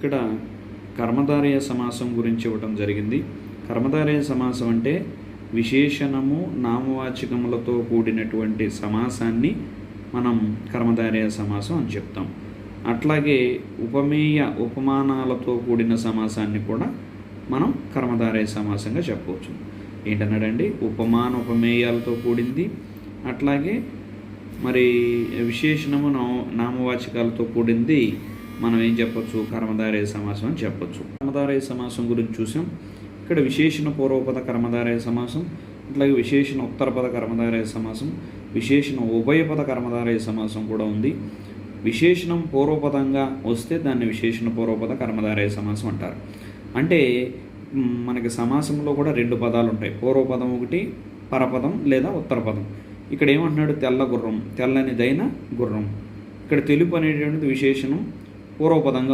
ఇక్కడ కర్మధారయ సమాసం గురించి ఇవ్వటం జరిగింది. కర్మధారయ సమాసం అంటే విశేషణము నామవాచకములతో కూడినటువంటి సమాసాన్ని మనం కర్మధారయ సమాసం అని చెప్తాం. అట్లాగే ఉపమేయ ఉపమానాలతో కూడిన సమాసాన్ని కూడా మనం కర్మధారయ సమాసంగా చెప్పవచ్చు. ఏంటన్నాడండి? ఉపమాన ఉపమేయాలతో కూడింది. అట్లాగే మరి విశేషణము నా నామవాచకాలతో కూడింది. మనం ఏం చెప్పొచ్చు? కర్మధారయ సమాసం అని చెప్పొచ్చు. కర్మధారయ సమాసం గురించి చూసాం. ఇక్కడ విశేషణ పూర్వపద కర్మధారయ సమాసం అట్లాగే విశేషణ ఉత్తరపద కర్మధారయ సమాసం విశేషణ ఉభయపద కర్మధారయ సమాసం కూడా ఉంది. విశేషణం పూర్వపదంగా వస్తే దాన్ని విశేషణ పూర్వపద కర్మధారయ సమాసం అంటారు. అంటే మనకి సమాసంలో కూడా రెండు పదాలు ఉంటాయి. పూర్వపదం ఒకటి పరపదం లేదా ఉత్తరపదం. ఇక్కడ ఏమంటున్నాడు? తెల్ల గుర్రం. తెల్లనిదైన గుర్రం. ఇక్కడ తెలుపు అనేటువంటిది విశేషణం. పూర్వపదంగా